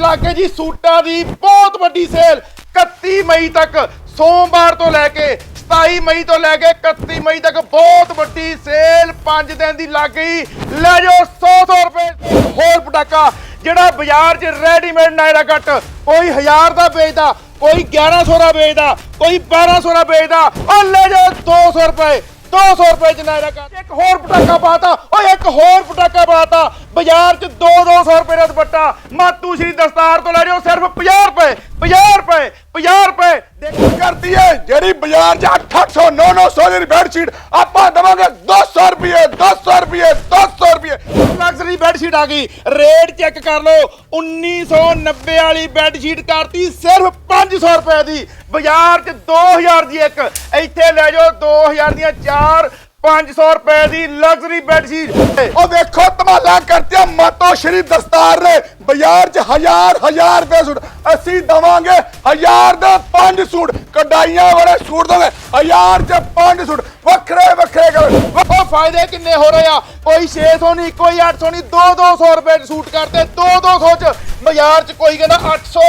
ਕਾਦੀਆਂ ਜੀ, ਸੂਟਾਂ ਦੀ ਬਹੁਤ ਵੱਡੀ ਸੇਲ 31 ਮਈ ਤੱਕ, ਸੋਮਵਾਰ ਤੋਂ ਲੈ ਕੇ 27 ਮਈ ਤੋਂ ਲੈ ਕੇ 31 ਮਈ ਤੱਕ ਬਹੁਤ ਵੱਡੀ ਸੇਲ 5 ਦਿਨ ਦੀ ਲੱਗ ਗਈ। ਲੈ ਜਾਓ 100 100 ਰੁਪਏ ਹੋਰ ਪਟਾਕਾ, ਜਿਹੜਾ ਬਾਜ਼ਾਰ 'ਚ ਰੈਡੀਮੇਡ ਨਾਇਰਾ ਕੱਟ, ਕੋਈ 1000 ਦਾ ਵੇਚਦਾ, ਕੋਈ 1100 ਦਾ ਵੇਚਦਾ, ਕੋਈ 1200 ਦਾ ਵੇਚਦਾ। ਉਹ ਲੈ ਜਾਓ 200 ਰੁਪਏ। 200 ਰੁਪਏ ਚ ਨਾਇਰਾ ਕੱਟ ਇੱਕ ਹੋਰ ਪਟਾਕਾ ਪਾਤਾ। ਓਏ, ਇੱਕ ਹੋਰ ਪਟਾਕਾ ਪਾਤਾ। ਬਾਜ਼ਾਰ 'ਚ 2-200 ਰੁਪਏ ਦਾ ਦੁਪੱਟਾ। ਮਾਤੂ ਸ਼੍ਰੀ ਦਸਤਾਰ ਤੋਂ ਲੈ ਜਾਓ ਸਿਰਫ 50 ਰੁਪਏ 50 ਰੁਪਏ 50 ਰੁਪਏ। ਦੇਖੋ ਕਰਦੀ ਹੈ ਜਿਹੜੀ ਬਾਜ਼ਾਰ 'ਚ 800 900 ਦੀ ਬੈੱਡ ਸ਼ੀਟ ਆਪਾਂ ਦਵਾਂਗੇ 200 ਰੁਪਏ 200 ਰੁਪਏ 200 ਰੁਪਏ ਲਗਜ਼ਰੀ ਬੈੱਡ ਸ਼ੀਟ ਆ ਗਈ। ਰੇਟ ਚੈੱਕ ਕਰ ਲਓ। 1990 ਵਾਲੀ ਬੈੱਡ ਸ਼ੀਟ ਕਰਤੀ, ਸਿਰਫ 500 ਰੁਪਏ ਦੀ। ਬਾਜ਼ਾਰ 'ਚ 2000 ਦੀ ਇੱਕ। ਇੱਥੇ ਲੈ ਜਾਓ 2000 ਦੀਆਂ ਚਾਰ 500 ਰੁਪਏ ਦੀ ਲਗਜ਼ਰੀ ਬੈੱਡ ਸ਼ੀਟ ਉਹ ਵੇਖੋ ਧਮਾਲਾ ਕਰਤੇ ਮਾਤੋ ਸ਼੍ਰੀ ਦਸਤਾਰ ਨੇ। ਬਾਜ਼ਾਰ 'ਚ ਹਜ਼ਾਰ ਹਜ਼ਾਰ ਰੁਪਏ ਸੂਟ। ਅਸੀਂ ਦਵਾਂਗੇ ਹਜ਼ਾਰ ਦੇ ਪੰਜ ਸੂਟ। ਕਢਾਈਆਂ ਵਾਲੇ ਸੂਟ ਦੋਗੇ ਹਜ਼ਾਰ 'ਚ ਪੰਜ ਸੂਟ। ਵੱਖਰੇ ਵੱਖਰੇ ਕਲਰ। ਉਹ ਫਾਇਦੇ ਕਿੰਨੇ ਹੋ ਰਹੇ ਆ। ਕੋਈ 600 ਨਹੀਂ, ਕੋਈ 800 ਨਹੀਂ 2 200 ਰੁਪਏ ਚ ਸੂਟ ਕਰਦੇ 2 200 ਚ। ਬਾਜ਼ਾਰ ਚ ਕੋਈ ਕਹਿੰਦਾ 800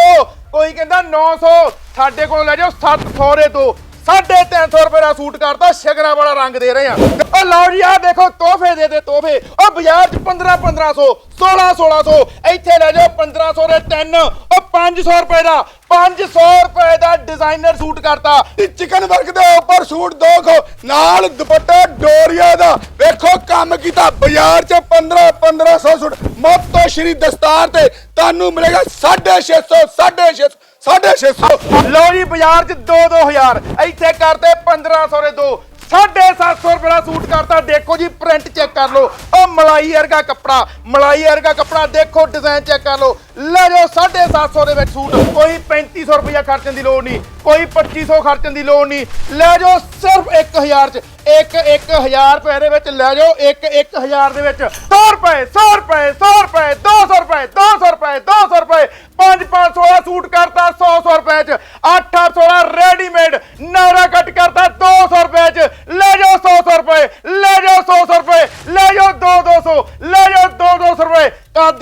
ਕੋਈ ਕਹਿੰਦਾ 900 ਸਾਡੇ ਕੋਲ ਲੈ ਜਾਓ 700 ਦੇ ਦੋ। 350 ਰੁਪਏ ਦਾ ਸੂਟ ਕਰਦਾ ਸ਼ਗਨਾ ਵਾਲਾ ਰੰਗ ਦੇ ਰਹੇ ਆ। ਉਹ ਲਓ ਜੀ ਆ ਦੇਖੋ, ਤੋਹਫੇ ਦੇ ਦੇ ਤੋਹਫੇ। ਉਹ ਬਾਜ਼ਾਰ ਚ 15 1500 16 1600 ਇੱਥੇ ਲੈ ਜਾਓ 1500 ਦੇ ਤਿੰਨ, ਉਹ 500 ਰੁਪਏ ਦਾ 500 ਰੁਪਏ ਦਾ ਡਿਜ਼ਾਈਨਰ ਸੂਟ ਕਰਤਾ। ਚਿਕਨ ਵਰਕ ਦੇ ਉੱਪਰ ਸੂਟ ਦੋ ਖੋ, ਨਾਲ ਦੁਪੱਟਾ ਡੋਰੀਆ ਦਾ। ਦੇਖੋ ਕੰਮ ਕੀਤਾ, ਬਾਜ਼ਾਰ 'ਚ 15 1500 ਸੂਟ। ਮੋਤੋ ਸ਼੍ਰੀ ਦਸਤਾਰ ਤੇ ਤੁਹਾਨੂੰ ਮਿਲੇਗਾ 650 650 650 ਲਓ ਜੀ, ਬਾਜ਼ਾਰ 'ਚ 2 2000 ਇੱਥੇ ਕਰਦੇ 1500 ਦੇ ਦੋ। 750 ਰੁਪਏ ਦਾ ਸੂਟ ਕਰਤਾ ਦੇਖੋ ਜੀ ਪ੍ਰਿੰਟ ਚੈੱਕ ਕਰ ਲਓ ਉਹ ਮਲਾਈ ਵਰਗਾ ਕੱਪੜਾ ਮਲਾਈ ਵਰਗਾ ਕੱਪੜਾ ਦੇਖੋ ਡਿਜ਼ਾਈਨ ਚੈੱਕ ਕਰ ਲਓ ਲੈ ਜਾਓ 750 ਦੇ ਵਿੱਚ ਸੂਟ ਕੋਈ 3500 ਰੁਪਇਆ ਖਰਚਣ ਦੀ ਲੋੜ ਨਹੀਂ ਕੋਈ 2500 ਖਰਚਣ ਦੀ ਲੋੜ ਨਹੀਂ ਲੈ ਜਾਓ ਸਿਰਫ 1000 ਚ ਇੱਕ 1000 ਰੁਪਏ ਦੇ ਵਿੱਚ ਲੈ ਜਾਓ ਇੱਕ 1000 ਦੇ ਵਿੱਚ 100 ਰੁਪਏ 100 ਰੁਪਏ 100 ਰੁਪਏ 200 ਰੁਪਏ 200 ਰੁਪਏ 200 ਰੁਪਏ 5 500 ਦਾ ਸੂਟ ਕਰਤਾ 100 100 ਰੁਪਏ ਚ 8 800 ਦਾ ਰੈਡੀਮੇਡ ਨਾਰਾ ਕੱਟ ਕਰਤਾ 200 ਰੁਪਏ ਚ ਲੈ ਜਾਓ 100 100 ਰੁਪਏ ਲੈ ਜਾਓ 100 100 ਰੁਪਏ ਲੈ ਜਾਓ 2 200 ਲੈ ਜਾਓ 2 200 ਰੁਪਏ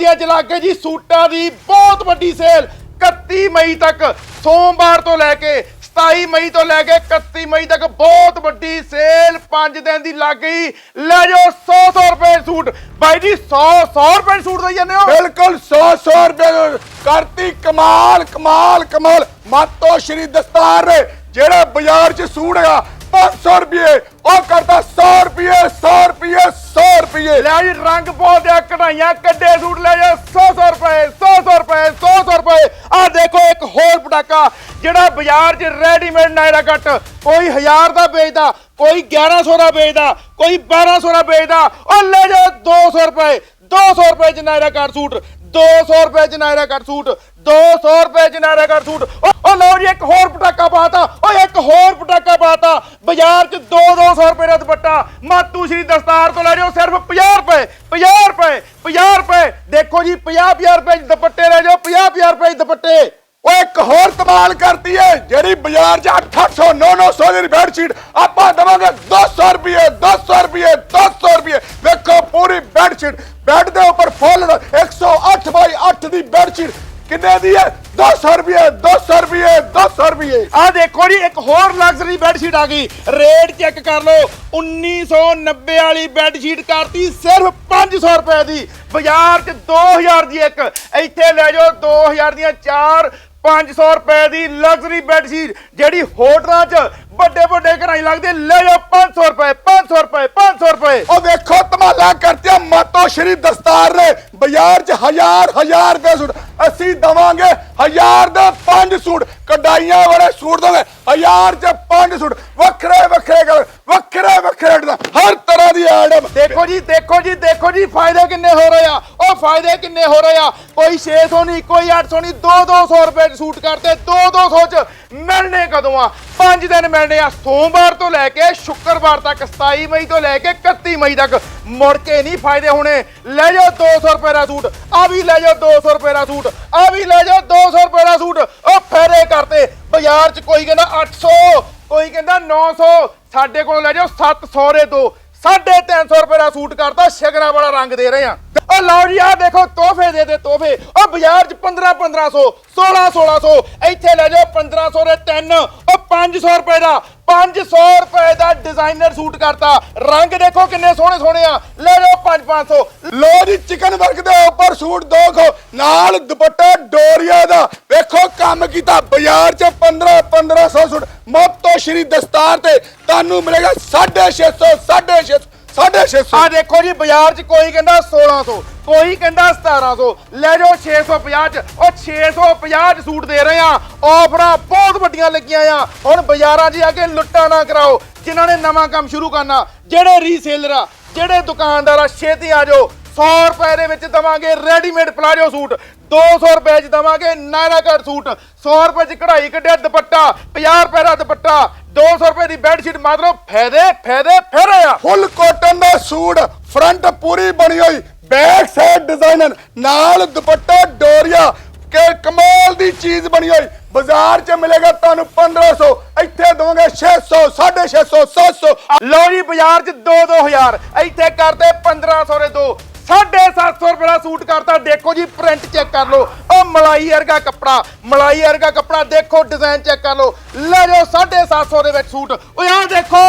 ਕਾਦੀਆਂ ਚ ਕੇ ਜੀ। ਸੂਟਾਂ ਦੀ ਬਹੁਤ ਵੱਡੀ ਸੇਲ 31 ਮਈ ਤੱਕ, ਸੋਮਵਾਰ ਤੋਂ ਲੈ ਕੇ 27 ਮਈ ਤੋਂ ਲੈ ਕੇ 31 ਮਈ ਤੱਕ ਬਹੁਤ ਵੱਡੀ ਸੇਲ 5 ਦਿਨ ਦੀ ਲੱਗ ਗਈ। ਲੈ ਜਾਓ 100 100 ਰੁਪਏ ਸੂਟ। ਬਾਈ ਜੀ 100 100 ਰੁਪਏ ਸੂਟ ਦੇਈ ਜਾਂਦੇ ਹੋ? ਬਿਲਕੁਲ 100 100 ਰੁਪਏ ਕਰਤੀ ਕਮਾਲ ਕਮਾਲ ਕਮਾਲ। ਮਾਤੋ ਸ਼੍ਰੀ ਦਸਤਾਰ ਨੇ, ਜਿਹੜਾ ਬਾਜ਼ਾਰ 'ਚ ਸੂਟ ਹੈਗਾ 500 ਰੁਪਏ। ਉਹ ਕਰਦਾ 100 ਰੁਪਏ 100 ਰੁਪਏ 100 ਰੁਪਏ। ਲੈ ਜੀ, ਰੰਗ ਬਹੁਤ ਆ ਕਢਾਈਆਂ, ਕੱਡੇ ਸੂਟ ਲੈ ਜਾ 100 100 ਰੁਪਏ 100 100 ਰੁਪਏ 100 100 ਰੁਪਏ। ਆ ਦੇਖੋ ਇੱਕ ਹੋਰ ਪਟਾਕਾ, ਜਿਹੜਾ ਬਾਜ਼ਾਰ 'ਚ ਰੈਡੀਮੇਡ ਨਾਇਰਾ ਕੱਟ। ਕੋਈ 1000 ਦਾ ਵੇਚਦਾ, ਕੋਈ 1100 ਦਾ ਵੇਚਦਾ, ਕੋਈ 1200 ਦਾ ਵੇਚਦਾ। ਉਹ ਲੈ ਜਾ 200 ਰੁਪਏ 200 ਰੁਪਏ ਚ ਨਾਇਰਾ ਕੱਟ ਸੂਟ। 200 ਰੁਪਏ ਚ ਨਾਇਰਾ ਕੱਟ ਸੂਟ 200 ਰੁਪਏ ਚ ਨਾਇਰਾ ਕੱਟ ਸੂਟ। ਉਹ ਲਓ ਜੀ, ਇੱਕ ਹੋਰ ਪਟਾਕਾ ਪਾਤਾ। ਓਏ ਇੱਕ ਹੋਰ ਪਟਾਕਾ ਪਾਤਾ। ਬਾਜ਼ਾਰ 'ਚ 2-200 ਰੁਪਏ ਦਾ ਦੁਪੱਟਾ। ਮਾਤੂ ਸ਼੍ਰੀ ਦਸਤਾਰ ਤੋਂ ਲੈ ਜਾਓ, ਸਿਰਫ 50 ਰੁਪਏ 50 ਰੁਪਏ 50 ਰੁਪਏ। ਦੇਖੋ ਜੀ 50-50 ਰੁਪਏ 'ਚ ਦੁਪੱਟੇ ਲੈ ਜਾਓ 50-50 ਰੁਪਏ 'ਚ ਦੁਪੱਟੇ। ਉਹ ਇੱਕ ਹੋਰ ਕਮਾਲ ਕਰਦੀ ਹੈ ਜਿਹੜੀ ਬਾਜ਼ਾਰ 'ਚ 800 900 ਦੀ ਬੈੱਡ ਸ਼ੀਟ ਆਪਾਂ ਦਵਾਂਗੇ 200 ਰੁਪਏ 200 ਰੁਪਏ 200 ਰੁਪਏ। ਵੇਖੋ ਪੂਰੀ ਬੈੱਡ ਸ਼ੀਟ ਬੈੱਡ ਦੇ ਉੱਪਰ ਫੁੱਲ 108 ਬਾਈ 8 ਦੀ ਬੈੱਡ ਸ਼ੀਟ ਕਿੰਨੇ ਦੀ ਹੈ 200 ਰੁਪਏ 200 ਰੁਪਏ 200 ਰੁਪਏ। ਆ ਦੇਖੋ ਜੀ, ਇੱਕ ਹੋਰ ਲਗਜ਼ਰੀ ਬੈੱਡ ਸ਼ੀਟ ਆ ਗਈ। ਰੇਟ ਚੈੱਕ ਕਰ ਲਓ 1990 ਵਾਲੀ ਬੈੱਡ ਸ਼ੀਟ ਕਰਤੀ ਸਿਰਫ 500 ਰੁਪਏ ਦੀ। ਬਾਜ਼ਾਰ 'ਚ 2000 ਦੀ ਇੱਕ, ਇੱਥੇ ਲੈ ਜਾਓ 2000 ਦੀਆਂ ਚਾਰ 500 ਰੁਪਏ ਦੀ ਲਗਜ਼ਰੀ ਬੈੱਡ ਸ਼ੀਟ ਜਿਹੜੀ ਹੋਟਲਾਂ 'ਚ ਵੱਡੇ ਵੱਡੇ ਘਰਾਂ 'ਚ ਲੱਗਦੇ ਲੈ ਜਾਓ 500 ਰੁਪਏ 500 ਰੁਪਏ 500 ਰੁਪਏ। ਉਹ ਵੇਖੋ ਧਮਾਲਾ ਕਰਤੇ ਮਾਤੋ ਸ਼੍ਰੀ ਦਸਤਾਰ ਨੇ ਬਾਜ਼ਾਰ 'ਚ ਹਜ਼ਾਰ ਹਜ਼ਾਰ ਰੁਪਏ ਸੂਟ ਅਸੀਂ ਦਵਾਂਗੇ ਹਜ਼ਾਰ ਦੇ ਪੰਜ ਸੂਟ ਕਢਾਈਆਂ ਵਾਲੇ ਸੂਟ ਦੋਗੇ ਹਜ਼ਾਰ 'ਚ ਪੰਜ ਸੂਟ ਵੱਖਰੇ ਵੱਖਰੇ ਕਲਰ ਵੱਖਰੇ ਵੱਖਰੇ ਹਰ ਤਰ੍ਹਾਂ ਦੀ ਆਈਟਮ ਦੇਖੋ ਜੀ ਦੇਖੋ ਜੀ ਦੇਖੋ ਜੀ ਫਾਇਦੇ ਕਿੰਨੇ ਹੋ ਰਹੇ ਆ। ਫਾਇਦੇ ਕਿੰਨੇ ਹੋ ਰਹੇ ਆ? ਕੋਈ 600 ਨਹੀਂ, ਕੋਈ 800 ਨਹੀਂ 2 200 ਰੁਪਏ ਚ ਸੂਟ ਕਰਦੇ 2 200 ਚ ਮਿਲਣੇ ਕਦੋਂ ਆ? 5 ਦਿਨ ਮਿਲਣੇ ਆ, ਸੋਮਵਾਰ ਤੋਂ ਲੈ ਕੇ ਸ਼ੁੱਕਰਵਾਰ ਤੱਕ 27 ਮਈ ਤੋਂ ਲੈ ਕੇ 31 ਮਈ ਤੱਕ। ਮੁੜ ਕੇ ਨਹੀਂ ਫਾਇਦੇ ਹੋਣੇ। ਲੈ ਜਾਓ 200 ਰੁਪਏ ਦਾ ਸੂਟ, ਆ ਵੀ ਲੈ ਜਾਓ 200 ਰੁਪਏ ਦਾ ਸੂਟ, ਆ ਵੀ ਲੈ ਜਾਓ 200 ਰੁਪਏ ਦਾ ਸੂਟ। ਉਹ ਫੇਰੇ ਕਰਤੇ ਬਾਜ਼ਾਰ 'ਚ ਕੋਈ ਕਹਿੰਦਾ 800 ਕੋਈ ਕਹਿੰਦਾ 900 ਸਾਡੇ ਕੋਲ ਲੈ ਜਾਓ 700 ਦੇ ਦੋ। 350 ਰੁਪਏ ਦਾ ਸੂਟ ਕਰਤਾ, ਸ਼ਗਨਾ ਵਾਲਾ ਰੰਗ ਦੇ ਰਹੇ ਆ ਉਹ ਲਓ ਜੀ ਆ ਦੇਖੋ, ਤੋਹਫੇ ਦੇ ਦੇ ਤੋਹਫੇ। ਉਹ ਬਾਜ਼ਾਰ 'ਚ 15 1500 16 1600 ਇੱਥੇ ਲੈ ਜਾਓ 1500 ਦੇ ਤਿੰਨ, ਉਹ 500 ਰੁਪਏ ਦਾ 500 ਰੁਪਏ ਦਾ ਡਿਜ਼ਾਈਨਰ ਸੂਟ ਕਰਤਾ। ਰੰਗ ਦੇਖੋ ਕਿੰਨੇ ਸੋਹਣੇ ਸੋਹਣੇ ਆ। ਲੈ ਜਾਓ 5 500 ਲੋ ਜੀ ਚਿਕਨ ਵਰਕ ਦੇ ਉੱਪਰ ਸੂਟ ਦੋ ਖੋ ਨਾਲ ਦੁਪੱਟਾ ਡੋਰੀਆ ਦਾ। ਵੇਖੋ, ਕੰਮ ਕੀਤਾ, ਬਾਜ਼ਾਰ 'ਚ 15 1500 ਸੂਟ। ਮੋਤੋ ਸ਼੍ਰੀ ਦਸਤਾਰ ਤੇ ਤੁਹਾਨੂੰ ਮਿਲੇਗਾ 650 650 650 ਆ ਦੇਖੋ ਜੀ, ਬਾਜ਼ਾਰ 'ਚ ਕੋਈ ਕਹਿੰਦਾ 1600 ਕੋਈ ਕਹਿੰਦਾ 1700 ਲੈ ਜਾਓ 650 'ਚ। ਉਹ 650 'ਚ ਸੂਟ ਦੇ ਰਹੇ ਆ। ਆਫਰਾਂ ਬਹੁਤ ਵੱਡੀਆਂ ਲੱਗੀਆਂ ਆ। ਹੁਣ ਬਾਜ਼ਾਰਾਂ 'ਚ ਆ ਕੇ ਲੁੱਟਾਂ ਨਾ ਕਰਾਓ। ਜਿਨ੍ਹਾਂ ਨੇ ਨਵਾਂ ਕੰਮ ਸ਼ੁਰੂ ਕਰਨਾ, ਜਿਹੜੇ ਰੀਸੇਲਰ ਆ, ਜਿਹੜੇ ਦੁਕਾਨਦਾਰ ਆ, ਛੇਤੀ ਆ ਜਾਓ। 100 ਰੁਪਏ ਦੇ ਵਿੱਚ ਦਵਾਂਗੇ ਰੈਡੀਮੇਡ ਪਲਾਜੋ ਸੂਟ 200 ਰੁਪਏ 'ਚ ਦਵਾਂਗੇ ਨਾਇਰਾ ਕੱਟ ਸੂਟ 100 ਰੁਪਏ 'ਚ ਕਢਾਈ ਕੱਢਿਆ ਦੁਪੱਟਾ 50 ਰੁਪਏ ਦਾ ਦੁਪੱਟਾ 200 ਰੁਪਏ ਦੀ ਬੈੱਡ ਸ਼ੀਟ ਮਾਤਰੋ ਫਾਇਦੇ ਫਾਇਦੇ ਫਿਰ ਆ। ਫੁੱਲ ਕਾਟਨ ਦਾ ਸੂਟ ਫਰੰਟ ਪੂਰੀ ਬਣੀ ਹੋਈ ਬੈਕ ਸਾਈਡ ਡਿਜ਼ਾਈਨਰ ਨਾਲ ਦੁਪੱਟਾ ਡੋਰੀਆ ਕਿ ਕਮਾਲ ਦੀ ਚੀਜ਼ ਬਣੀ ਹੋਈ। ਬਾਜ਼ਾਰ 'ਚ ਮਿਲੇਗਾ ਤੁਹਾਨੂੰ 1500 ਇੱਥੇ ਦਵਾਂਗੇ 600 650 700 ਲਓ ਜੀ ਬਾਜ਼ਾਰ 'ਚ 2-2000 ਇੱਥੇ ਕਰਦੇ 1500 ਦੇ ਦੋ। 750 ਰੁਪਏ ਦਾ ਸੂਟ ਕਰਤਾ। ਦੇਖੋ ਜੀ ਪ੍ਰਿੰਟ ਚੈੱਕ ਕਰ ਲਓ। ਉਹ ਮਲਾਈ ਵਰਗਾ ਕੱਪੜਾ, ਮਲਾਈ ਵਰਗਾ ਕੱਪੜਾ, ਦੇਖੋ ਡਿਜ਼ਾਈਨ ਚੈੱਕ ਕਰ ਲਓ। ਲੈ ਜਾਓ 750 ਦੇ ਵਿੱਚ ਸੂਟ। ਓਏ ਆਹ ਦੇਖੋ,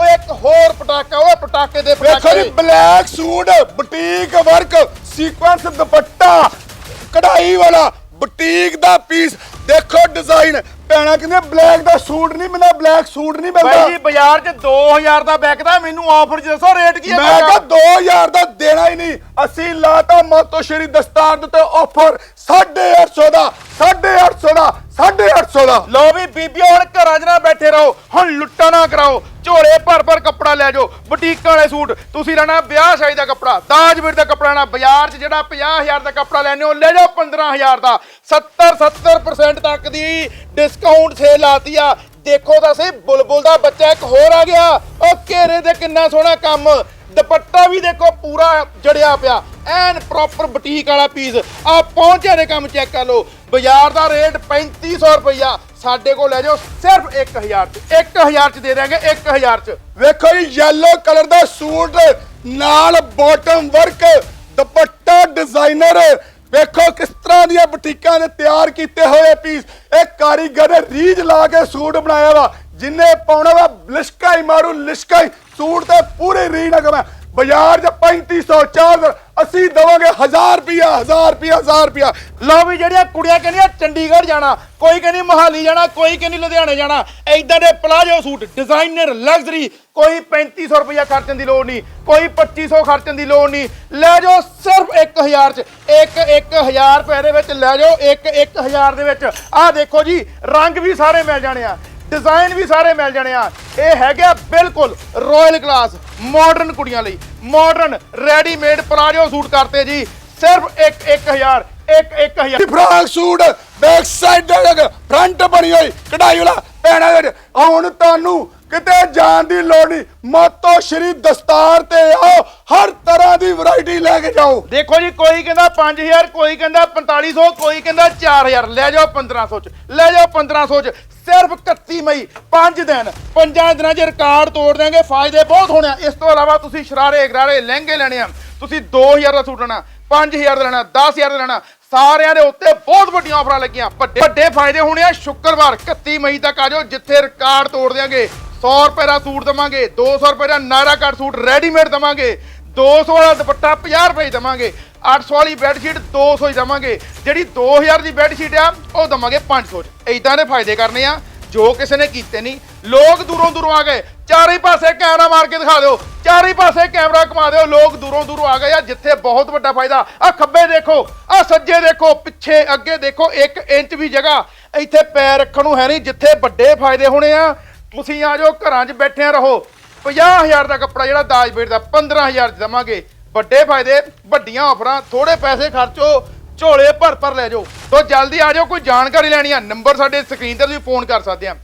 ਓਏ ਇੱਕ ਹੋਰ ਪਟਾਕਾ, ਓਏ ਪਟਾਕੇ ਦੇ ਵੇਖੋ ਪਟਾਕੇ black suit boutique work sequence dupatta, ਕਢਾਈ ਵਾਲਾ ਬੁਟੀਕ ਦਾ ਪੀਸ ਦੇਖੋ ਡਿਜ਼ਾਈਨ ਭੈਣਾ ਕਹਿੰਦੇ ਬਲੈਕ ਦਾ ਸੂਟ ਨਹੀਂ ਮਿਲਦਾ ਬਲੈਕ ਸੂਟ ਨਹੀਂ ਮਿਲਦਾ। ਬਾਈ ਜੀ ਬਾਜ਼ਾਰ 'ਚ 2000 ਦਾ ਬੈਕਦਾ ਮੈਨੂੰ ਆਫਰ 'ਚ ਦੱਸੋ ਰੇਟ ਕੀ ਹੈ ਮੈਂ ਕਿਹਾ 2000 ਦਾ ਦੇਣਾ ਹੀ ਨਹੀਂ। ਅਸੀਂ ਲਾਤਾ ਮਾਤੋ ਸ਼੍ਰੀ ਦਸਤਾਰ ਦੇ ਉੱਤੇ ਆਫਰ 850 ਦਾ 850 ਦਾ 850 ਦਾ। ਲੋ ਵੀ ਬੀਬੀਓ ਹੁਣ ਘਰਾਂ 'ਚ ਨਾ ਬੈਠੇ ਰਹੋ। ਹੁਣ ਲੁੱਟਾ ਨਾ ਕਰਾਓ। ਝੋਲੇ ਭਰ ਭਰ ਕੱਪੜਾ ਲੈ ਜਾਓ। ਬੁਟੀਕਾਂ ਵਾਲੇ ਸੂਟ। ਤੁਸੀਂ ਲੈਣਾ ਵਿਆਹ ਸ਼ਾਦੀ ਦਾ ਕੱਪੜਾ ਦਾਜ ਵੀਰ ਦਾ ਕੱਪੜਾ ਨਾ ਬਾਜ਼ਾਰ 'ਚ ਜਿਹੜਾ 50000 ਦਾ ਕੱਪੜਾ ਲੈਣੇ ਹੋ ਲੈ ਜਾਓ 15000 ਦਾ। 70 70% ਤੱਕ ਦੀ ਡਿਸਕਾਊਂਟ ਸੇਲ ਆਤੀ ਆ। ਦੇਖੋ ਤਾਂ ਸਹੀ, ਬੁਲਬੁਲ ਦਾ ਬੱਚਾ ਇੱਕ ਹੋਰ ਆ ਗਿਆ। ਉਹ ਘੇਰੇ ਤੇ ਕਿੰਨਾ ਸੋਹਣਾ ਕੰਮ। ਦੁਪੱਟਾ ਵੀ ਦੇਖੋ ਪੂਰਾ ਜੜਿਆ ਪਿਆ। ਐਨ ਪ੍ਰੋਪਰ ਬੁਟੀਕ ਵਾਲਾ ਪੀਸ ਆ ਪਹੁੰਚਿਆ ਦੇ ਕੰਮ ਚੈੱਕ ਕਰ ਲਓ। ਬਾਜ਼ਾਰ ਦਾ ਰੇਟ 3500 ਰੁਪਈਆ। ਸਾਡੇ ਕੋਲ ਲੈ ਜਾਓ, ਸਿਰਫ 1000 ਚ। 1000 ਚ ਦੇ ਦਾਂਗੇ 1000 ਚ। ਵੇਖੋ ਜੀ ਯੈਲੋ ਕਲਰ ਦਾ ਸੂਟ, ਨਾਲ ਬਾਟਮ ਵਰਕ ਦੁਪੱਟਾ ਡਿਜ਼ਾਈਨਰ ਵੇਖੋ ਕਿਸ ਤਰ੍ਹਾਂ ਦੀਆਂ ਬੁਟੀਕਾਂ ਨੇ ਤਿਆਰ ਕੀਤੇ ਹੋਏ ਪੀਸ ਇਹ ਕਾਰੀਗਰ ਨੇ ਰੀਝ ਲਾ ਕੇ ਸੂਟ ਬਣਾਇਆ ਵਾ। ਜਿੰਨੇ ਪਾਉਣਾ ਵਾ, ਲਿਸ਼ਕਾ ਹੀ ਮਾਰੂ, ਲਿਸ਼ਕਾ ਹੀ। ਸੂਟ ਤੇ ਪੂਰੀ ਰੀਝ ਨਾ ਕਮਾ ਬਾਜ਼ਾਰ 'ਚ 3500 4000 ਅਸੀਂ ਦਵਾਂਗੇ 1000 ਰੁਪਿਆ 1000 ਰੁਪਿਆ 1000 ਰੁਪਿਆ ਲਓ ਵੀ ਜਿਹੜੀਆਂ ਕੁੜੀਆਂ ਕਹਿੰਦੀਆਂ ਚੰਡੀਗੜ੍ਹ ਜਾਣਾ, ਕੋਈ ਕਹਿੰਦੀ ਮੋਹਾਲੀ ਜਾਣਾ, ਕੋਈ ਕਹਿੰਦੀ ਲੁਧਿਆਣੇ ਜਾਣਾ ਐਦਾਂ ਦੇ ਪਲਾਜੋ ਸੂਟ, ਡਿਜ਼ਾਈਨਰ, ਲਗਜ਼ਰੀ, ਕੋਈ 3500 ਰੁਪਇਆ ਖਰਚਣ ਦੀ ਲੋੜ ਨਹੀਂ, ਕੋਈ 2500 ਖਰਚਣ ਦੀ ਲੋੜ ਨਹੀਂ। ਲੈ ਜਾਓ ਸਿਰਫ 1000 ਚ, ਇੱਕ 1000 ਰੁਪਏ ਦੇ ਵਿੱਚ ਲੈ ਜਾਓ, ਇੱਕ 1000 ਦੇ ਵਿੱਚ। ਆਹ ਦੇਖੋ ਜੀ, ਰੰਗ ਵੀ ਸਾਰੇ ਮਿਲ ਜਾਣੇ ਆ, ਡਿਜ਼ਾਈਨ ਵੀ ਸਾਰੇ ਮਿਲ ਜਾਣੇ ਆ। ਇਹ ਹੈਗਾ ਬਿਲਕੁਲ ਰਾਇਲ ਕਲਾਸ ਮਾਡਰਨ ਕੁੜੀਆਂ ਲਈ। ਮਾਡਰਨ ਰੈਡੀਮੇਡ ਪਲਾਜੋ ਸੂਟ ਕਰਤੇ ਜੀ। ਸਿਰਫ ਇੱਕ 1000 ਇੱਕ 1000 frock suit back side front ਬਣੀ ਹੋਈ, ਕਢਾਈ ਵਾਲਾ ਪੈਣਾ ਵਿੱਚ ਹੁਣ ਤੁਹਾਨੂੰ ਕਿਤੇ ਜਾਣ ਦੀ ਲੋੜ ਨਹੀਂ। ਮਾਤੋ ਸ਼੍ਰੀ ਦਸਤਾਰ ਤੇ ਆਓ, ਹਰ ਤਰ੍ਹਾਂ ਦੀ ਵੈਰਾਈਟੀ ਲੈ ਕੇ ਜਾਓ। ਦੇਖੋ ਜੀ, ਕੋਈ ਕਹਿੰਦਾ 5000 ਕੋਈ ਕਹਿੰਦਾ 4500 ਕੋਈ ਕਹਿੰਦਾ 4000 ਲੈ ਜਾਓ 1500 ਚ, ਲੈ ਜਾਓ 1500 ਚ। ਸਿਰਫ 31 ਮਈ 5 ਦਿਨ। ਪੰਜਾਂ ਦਿਨਾਂ 'ਚ ਰਿਕਾਰਡ ਤੋੜ ਦੇਣਗੇ ਫਾਇਦੇ ਬਹੁਤ ਹੋਣੇ ਆ। ਇਸ ਤੋਂ ਇਲਾਵਾ ਤੁਸੀਂ ਸ਼ਰਾਰੇ ਗਰਾਰੇ ਲਹਿੰਗੇ ਲੈਣੇ ਆ। ਤੁਸੀਂ 2000 ਦਾ ਸੂਟ ਲੈਣਾ 5000 ਦਾ ਲੈਣਾ 10000 ਦਾ ਲੈਣਾ। ਸਾਰਿਆਂ ਦੇ ਉੱਤੇ ਬਹੁਤ ਵੱਡੀਆਂ ਆਫਰਾਂ ਲੱਗੀਆਂ। ਵੱਡੇ ਵੱਡੇ ਫਾਇਦੇ ਹੋਣੇ ਆ। ਸ਼ੁੱਕਰਵਾਰ 31 ਮਈ ਤੱਕ ਆ ਜਾਓ, ਜਿੱਥੇ ਰਿਕਾਰਡ ਤੋੜ ਦੇਾਂਗੇ 100 ਰੁਪਏ ਦਾ ਸੂਟ ਦਵਾਂਗੇ 200 ਰੁਪਏ ਦਾ ਨਾਇਰਾ ਕੱਟ ਸੂਟ ਰੈਡੀਮੇਡ ਦਵਾਂਗੇ। 200 ਵਾਲਾ ਦੁਪੱਟਾ 50 ਰੁਪਏ 'ਚ ਦਵਾਂਗੇ। 800 ਵਾਲੀ ਬੈੱਡਸ਼ੀਟ 200 ਹੀ ਦਵਾਂਗੇ। ਜਿਹੜੀ 2000 ਦੀ ਬੈੱਡਸ਼ੀਟ ਆ, ਉਹ ਦਵਾਂਗੇ 500 'ਚ। ਇਦਾਂ ਦੇ ਫਾਇਦੇ ਕਰਨੇ ਆ, ਜੋ ਕਿਸੇ ਨੇ ਕੀਤੇ ਨਹੀਂ। ਲੋਕ ਦੂਰੋਂ ਦੂਰੋਂ ਆ ਗਏ। ਚਾਰੇ ਪਾਸੇ ਕੈਮਰਾ ਮਾਰ ਕੇ ਦਿਖਾ ਦਿਓ। ਚਾਰੇ ਪਾਸੇ ਕੈਮਰਾ ਘੁਮਾ ਦਿਓ। ਲੋਕ ਦੂਰੋਂ ਦੂਰੋਂ ਆ ਗਏ ਆ, ਜਿੱਥੇ ਬਹੁਤ ਵੱਡਾ ਫਾਇਦਾ। ਆ ਖੱਬੇ ਦੇਖੋ ਆ ਸੱਜੇ ਦੇਖੋ, ਪਿੱਛੇ ਅੱਗੇ ਦੇਖੋ 1 ਇੰਚ ਵੀ ਜਗ੍ਹਾ। ਇੱਥੇ ਪੈਰ ਰੱਖਣ ਨੂੰ ਹੈ ਨਹੀਂ, ਜਿੱਥੇ ਵੱਡੇ ਫਾਇਦੇ ਹੋਣੇ ਆ। ਤੁਸੀਂ ਆ ਜਾਓ, ਘਰਾਂ 'ਚ ਬੈਠਿਆਂ ਰਹੋ। 50000 ਦਾ ਕੱਪੜਾ ਜਿਹੜਾ ਦਾਜ ਬੇਟ ਦਾ 15000 ਚ ਦਵਾਂਗੇ। ਵੱਡੇ ਫਾਇਦੇ, ਵੱਡੀਆਂ ਆਫਰਾਂ ਥੋੜੇ ਪੈਸੇ ਖਰਚੋ, ਝੋਲੇ ਭਰ ਭਰ ਲੈ ਜਾਓ। ਤੋ ਜਲਦੀ ਆ ਜਾਓ, ਕੋਈ ਜਾਣਕਾਰੀ ਲੈਣੀ ਆ, ਨੰਬਰ ਸਾਡੇ ਸਕਰੀਨ ਤੇ ਤੁਸੀਂ ਫੋਨ ਕਰ ਸਕਦੇ ਆ।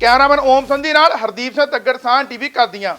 ਕੈਮਰਾਮੈਨ ਓਮ ਸੰਧੀ ਨਾਲ ਹਰਦੀਪ ਸਿੰਘ ਤੱਗੜ ਸਾਹ ਟੀਵੀ ਕਰਦੀਆਂ।